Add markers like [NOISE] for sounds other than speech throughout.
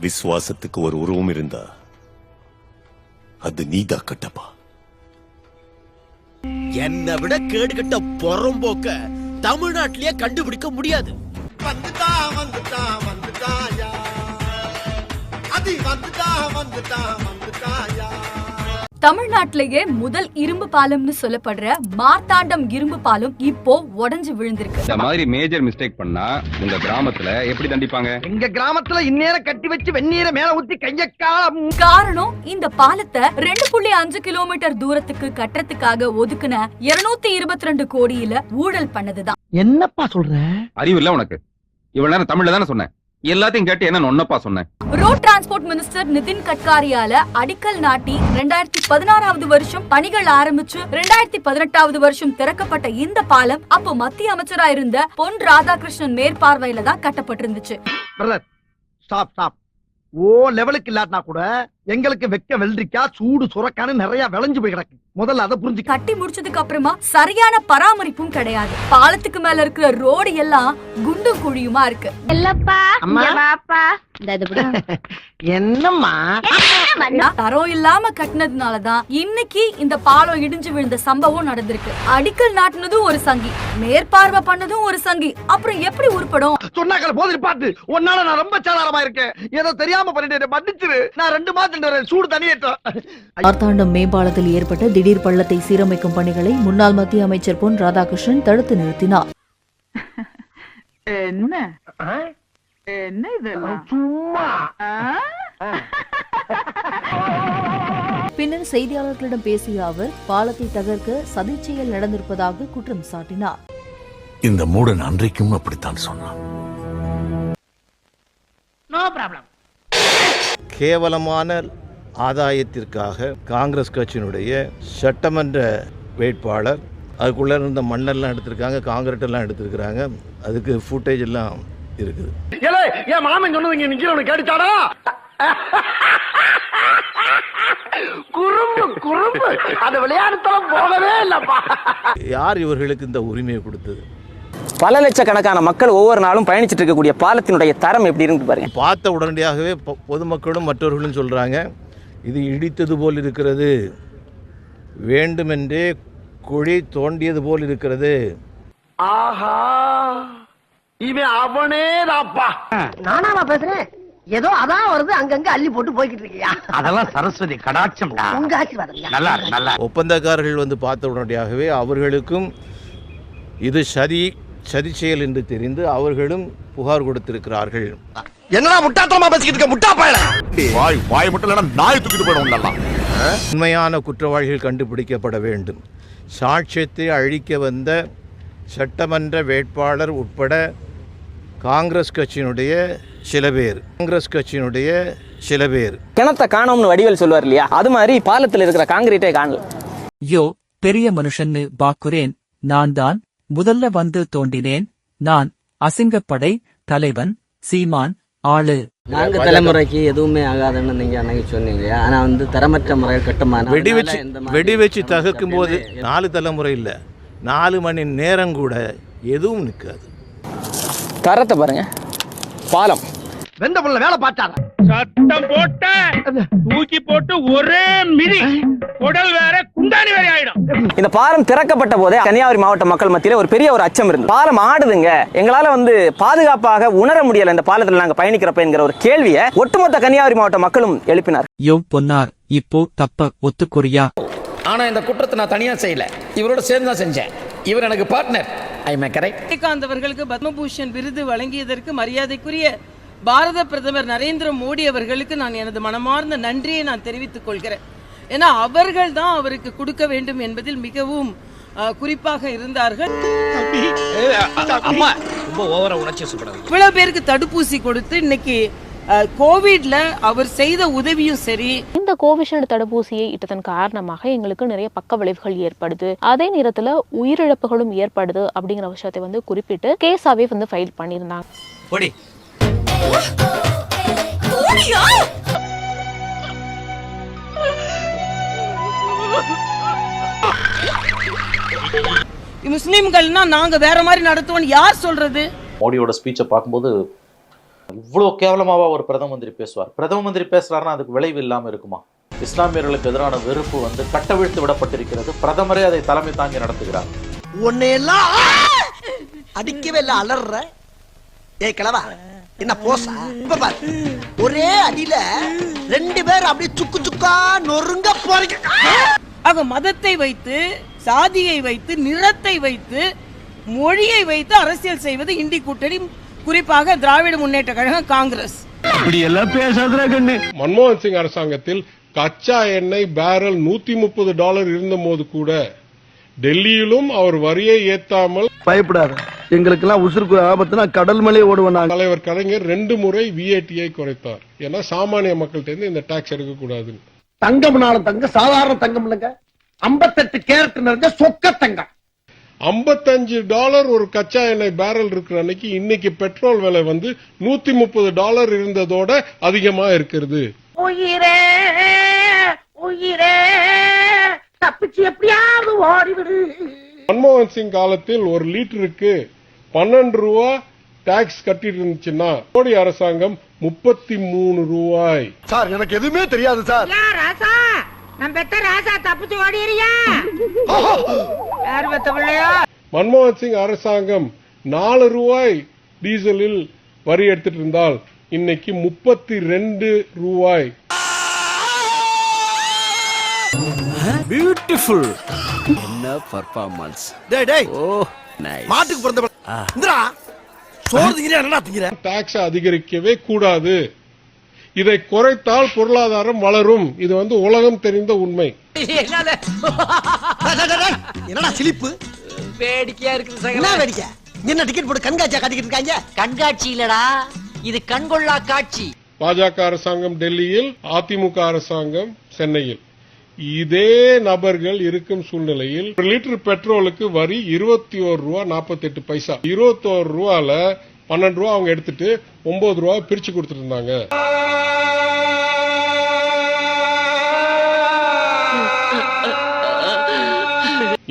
விசுவாசத்துக்கு ஒரு உருவம் இருந்தா அது நீதா கட்டப்பா. என்னை விட கேடுகட்ட பொறம்போக்க தமிழ்நாட்டிலேயே கண்டுபிடிக்க முடியாது. வந்துட்டா வந்துட்டா வந்துட்டாயா? அதி வந்துட்டா வந்துட்டா வந்துட்டாயா? தமிழ்நாட்டிலேயே முதல் இரும்பு பாலம்னு சொல்லப்படுற மார்த்தாண்டம் இரும்பு பாலம் இப்போ உடைஞ்சு விழுந்திருக்கு. இந்த மாதிரி மேஜர் மிஸ்டேக் பண்ணா உங்க கிராமத்துல எப்படி தண்டிப்பாங்க? எங்க கிராமத்துல இந்நேரம் கட்டி வச்சு வெந்நீரை மேல ஊத்தி கையக்கா காரணம் இந்த பாலத்தை ரெண்டு புள்ளி அஞ்சு கிலோமீட்டர் தூரத்துக்கு கட்டுறதுக்காக ஒதுக்குன இருநூத்தி இருபத்தி ரெண்டு கோடியில ஊழல் பண்ணதுதான். என்னப்பா சொல்ற? அறிவு இல்ல உனக்கு. இவ்வளவு நேரம் தமிழ்ல தானே சொன்னேன் எல்லாத்தையும் கேட்டு என்ன நொன்னப்பா சொன்னேன்? ரோட் டிரான்ஸ்போர்ட் மினிஸ்டர் நிதின் கட்காரியால அடிக்கல் நாட்டி ரெண்டாயிரத்தி பதினாறாவது வருஷம் பணிகள் ஆரம்பிச்சு ரெண்டாயிரத்தி பதினெட்டாவது வருஷம் திறக்கப்பட்ட இந்த பாலம் அப்போ மத்திய அமைச்சரா இருந்த பொன் ராதாகிருஷ்ணன் மேற்பார்வையில தான் கட்டப்பட்டிருந்துச்சு. பிரதர் ஸ்டாப் ஸ்டாப் ஓ லெவலுக்கு இல்லாட்டினா கூட எங்களுக்கு வெக்க வெள்ளரிக்கா சூடு சுரக்கான்னு நிறைய விளைஞ்சு போய் கிடக்கு முதல்ல அதை புரிஞ்சுக்க. கட்டி முடிச்சதுக்கு அப்புறமா சரியான பராமரிப்பும் கிடையாது. பாலத்துக்கு மேல இருக்கிற ரோடு எல்லாம் குண்டும் குழியுமா இருக்கு. [LAUGHS] என்னம்மா? தரம் இல்லாம கட்டினதுனாலதான் இன்னைக்கு இந்த பாலம் இடிஞ்சு விழுந்த சம்பவம் நடந்திருக்கு. அடிக்கல் நாட்டினதும் ஒரு சங்கி மேற்பார்வை பண்ணதும் ஒரு சங்கி. அப்புறம் எப்படி உருப்படும்? சொன்னாக்கள் போதில் பாட்டு உன்னால நான் ரொம்ப சாதாரமா இருக்கேன். ஏதோ தெரியாம பண்ணிட்டேன். மன்னிச்சிரு. நான் ரெண்டு தனியேற்றம் மார்த்தாண்டம் மேம்பாலத்தில் ஏற்பட்ட திடீர் பள்ளத்தை சீரமைக்கும் பணிகளை முன்னாள் மத்திய அமைச்சர் பொன் ராதாகிருஷ்ணன் தடுத்து நிறுத்தினார். [LAUGHS] என்ன? என்ன இதெல்லாம் சும்மா. [LAUGHS] பின்னர் செய்தியாளர்களிடம் பேசிய அவர் பாலத்தை தகர்க்க சதிச் செயல் நடந்திருப்பதாக குற்றம் சாட்டினார். இந்த மூடன் அன்றைக்கும் அப்படித்தான் சொன்னான். கேவலமான ஆதாயத்திற்காக காங்கிரஸ் கட்சியினுடைய சட்டமன்ற வேட்பாளர் அதுக்குள்ளே இருந்த மண்ணெல்லாம் எடுத்திருக்காங்க காங்கிரட் எல்லாம் எடுத்திருக்கிறாங்க. அதுக்கு ஃபுட்டேஜ் எல்லாம் இருக்குது. ஏலே என் மாமன் சொன்னது நிக்கிறவனு கேட்டுச்சாடா குறும்பு குறும்பு. அந்த விளையாட்டுத்தலம் போகவே இல்லப்பா. யார் இவர்களுக்கு இந்த உரிமையை கொடுத்தது? பல லட்சக்கணக்கான மக்கள் ஒவ்வொரு நாளும் பயணிச்சிட்டு இருக்கக்கூடிய பாலத்தினுடைய தரம் எப்படி இருக்கு பாருங்க. பார்த்த உடனடியாகவே பொதுமக்களும் மற்றவர்களும் சொல்கிறாங்க இது இடித்தது போல் இருக்கிறது. வேண்டுமென்றே குழி தோண்டியது போல் இருக்கிறது. ஆஹா! இவன் அவனே தாப்பா நானாமா பேசுறேன்? ஏதோ அதான் வருது அங்கங்க அள்ளி போட்டு போய்கிட்டு இருக்கியா? அதெல்லாம் சரஸ்வதி கடாட்சம்டா. உங்க ஆசீர்வாதம் நல்லா நல்லா ஒப்பந்தக்காரர்கள் வந்து பார்த்த உடனடியாகவே அவர்களுக்கும் இது சதி சதி செயல் என்று தெரிந்து அவர்களும் புகார் கொடுத்திருக்கிறார்கள். என்னடா முட்டாத்தனமா பேசிக்கிட்டு இருக்க? முட்டா பயல. வாய் வாய் மட்டும் இல்லைன்னா நாய் தூக்கிட்டு போயிடும் உண்மையான குற்றவாளிகள் கண்டுபிடிக்கப்பட வேண்டும். சாட்சியத்தை அழிக்க வந்த சட்டமன்ற வேட்பாளர் உட்பட காங்கிரஸ் கட்சியினுடைய சில பேர். காங்கிரஸ் கட்சியினுடைய சில பேர். கிணத்தை காணோம்னு வடிவேல் சொல்லுவார் இல்லையா? அது மாதிரி பாலத்தில் இருக்கிற காங்கிரீட்டே காணல. யோ பெரிய மனுஷன்னு பாக்குறேன். நான் தான் முதல்ல வந்து தோண்டினேன் நான் அசிங்கப்படை தலைவன் சீமான் ஆளு. நாங்க தலைமுறைக்கு எதுவுமே ஆகாதுன்னு நீங்க அன்னைக்கு சொன்னீங்க. ஆனா வந்து தரமற்ற முறையில் கட்டுமான வெடி வச்சு வெடி வச்சு தகர்க்கும் போது நாலு தலைமுறை இல்லை. நாலு மணி நேரம் கூட எதுவும் நிற்காது தரத்தை பாருங்க. பாலம். வெந்த புள்ள வேலை பார்த்தாங்க சட்டம் போட்ட தூக்கி போட்டு ஒரே மிதி. உடல் வேற குண்டானி வேற ஆயிடும். இந்த பாலம் திறக்கப்பட்ட போதே கன்னியாகுமரி மாவட்ட மக்கள் மத்தியில ஒரு பெரிய ஒரு அச்சம் இருந்தது. பாலம் ஆடுதுங்க. எங்களால வந்து பாதுகாப்பாக உணர முடியல இந்த பாலத்துல நாங்க பயணிக்கிறப்ப என்கிற ஒரு கேள்வியை ஒட்டுமொத்த கன்னியாகுமரி மாவட்ட மக்களும் எழுப்பினார். யோ பொன்னார் இப்போ தப்ப ஒத்துக்கொரியா ஆனா இந்த குற்றத்தை நான் தனியா செய்யல. இவரோட சேர்ந்து தான் செஞ்சேன். இவர் எனக்கு partner I may correct Vijayakanth அவர்களுக்கு பத்மபூஷன் விருது வழங்கியதற்கு மரியாதைக்குரிய பாரத பிரதமர் நரேந்திர மோடி அவர்களுக்கு நான் எனது மனமார்ந்த நன்றியை நான் தெரிவித்துக் கொள்கிறேன். ஏன்னா அவர்கள் தான் அவருக்கு கொடுக்க வேண்டும் என்பதில் மிகவும் குறிப்பாக இருந்தார்கள். அம்மா ரொம்ப ஓவரா உணர்ச்சி சொல்லப்படுது இவ்வளவு பேருக்கு தடுப்பூசி கொடுத்து இன்னைக்கு கோவிட்ல அவர் செய்த உதவியும் சரி. இந்த கோவிஷீல்டு தடுப்பூசியை இட்டதன் காரணமாக எங்களுக்கு நிறைய பக்க விளைவுகள் ஏற்படுது. அதே நேரத்துல உயிரிழப்புகளும் ஏற்படுது அப்படிங்கிற விஷயத்தை வந்து குறிப்பிட்டு கேஸாவே வந்து ஃபைல் பண்ணியிருந்தாங்க. முஸ்லிம்கள்னா நாங்க வேற மாதிரி நடத்துவோம் யார் சொல்றது? மோடியோட ஸ்பீச்சை பார்க்கும்போது இவ்வளோ கேவலமாவா ஒரு பிரதம மந்திரி பேசுவார். பிரதம மந்திரி பேசுறாருன்னா அதுக்கு விளைவு இல்லாம இருக்குமா? இஸ்லாமியர்களுக்கு எதிரான வெறுப்பு வந்து கட்டவிழ்த்து விடப்பட்டிருக்கிறது. பிரதமரே அதை தலைமை தாங்கி நடத்துகிறார். உன்னையெல்லாம் அடிக்கவே இல்ல அலற ஏய் கிழவா. என்ன போசா? இப்ப பாரு. ஒரே அடியில ரெண்டு பேர் அப்படியே சுக்கு சுக்கா நொறுங்க போறீங்க. ஆக மதத்தை வைத்து சாதியை வைத்து நிறத்தை வைத்து மொழியை வைத்து அரசியல் செய்வது இந்தி கூட்டணி குறிப்பாக திராவிட முன்னேற்ற கழகம் காங்கிரஸ். இப்படி எல்லாம் பேசாத கண்ணு. மன்மோகன் சிங் அரசாங்கத்தில் கச்சா எண்ணெய் பேரல் நூத்தி முப்பது டாலர் இருந்த போது கூட டெல்லியிலும் அவர் வரியை ஏத்தாமல் பயப்படாத. எங்களுக்கு எல்லாம் உசுருக்கு ஆபத்துனா கடல் மலையே ஓடுவோம் தலைவர் கலைஞர் ரெண்டு முறை விஏடியை குறைத்தார் ஏன்னா சாமானிய மக்கள்கிட்ட இருந்து இந்த டாக்ஸ் எடுக்க கூடாதுன்னு தங்கம்னாலும் தங்க சாதாரண தங்கம் இல்லைங்க. ஐம்பத்தெட்டு கேரட் நிறைஞ்ச சொக்க தங்கம். 55 டாலர் ஒரு கச்சா எண்ணெய் பேரல் இருக்கிற அன்னைக்கு இன்னைக்கு பெட்ரோல் விலை வந்து நூத்தி முப்பது டாலர் இருந்ததோட அதிகமா இருக்கிறது. உயிரே உயிரே தப்பிச்சு எப்படியாவது ஓடிவிடு. மன்மோகன் சிங் காலத்தில் ஒரு லிட்டருக்கு பன்னெண்டு ரூபா டாக்ஸ் கட்டிட்டு இருந்துச்சுன்னா மோடி அரசாங்கம் முப்பத்தி மூணு ரூபாய். சார் எனக்கு எதுவுமே தெரியாது சார். ராசா! நம்ம பெத்த ராசா தப்பிச்சு ஓடிறியா யார் பெத்த பிள்ளையா? மன்மோகன் சிங் அரசாங்கம் நாலு ரூபாய் டீசலில் வரி எடுத்துட்டு இருந்தால் இன்னைக்கு முப்பத்தி ரெண்டு ரூபாய் பியூட்டிஃபுல் என்ன பர்ஃபார்மன்ஸ் டேய் டேய். ஓ மாட்டுக்கு பிறந்த இந்திரா சோறு திங்கிறியா என்னடா திங்கிற? டாக்ஸ் அதிகரிக்கவே கூடாது. இதை குறைத்தால் பொருளாதாரம் வளரும். இது வந்து உலகம் தெரிந்த உண்மை. என்னடா சிலிப்பு? வேடிக்கையா இருக்குது என்ன வேடிக்கை? என்ன டிக்கெட் போட்டு கண்காட்சியா காட்டிக்கிட்டு இருக்காங்க? கண்காட்சி இல்லடா. இது கண்கொள்ளா காட்சி. பாஜக அரசாங்கம் டெல்லியில் அதிமுக அரசாங்கம் சென்னையில். இதே நபர்கள் இருக்கும் சூழ்நிலையில் ஒரு லிட்டர் பெட்ரோலுக்கு வரி இருபத்தி ஒரு ரூபா நாற்பத்தி எட்டு பைசா. இருபத்தோரு ரூபால பன்னெண்டு ரூபா அவங்க எடுத்துட்டு ஒன்பது ரூபா பிரிச்சு கொடுத்துட்டு இருந்தாங்க.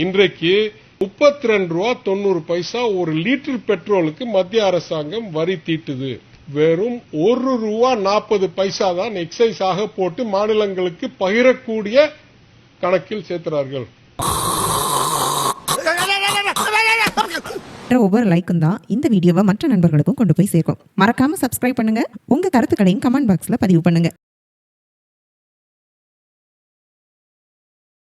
இன்றைக்கு முப்பத்தி ரெண்டு ரூபா தொண்ணூறு பைசா ஒரு லிட்டர் பெட்ரோலுக்கு மத்திய அரசாங்கம் வரி தீட்டுது. வெறும் ஒரு ரூபா நாற்பது பைசா தான் எக்ஸைஸ் ஆக போட்டு மாநிலங்களுக்கு பகிரக்கூடிய கணக்கில் சேர்க்கிறார்கள். ஒவ்வொரு லைக்கும் தான் இந்த வீடியோவை மற்ற நண்பர்களுக்கும் கொண்டு போய் சேர்க்கும். மறக்காம சப்ஸ்கிரைப் பண்ணுங்க. உங்க கருத்துக்களையும் கமெண்ட் பாக்ஸ்ல பதிவு பண்ணுங்க.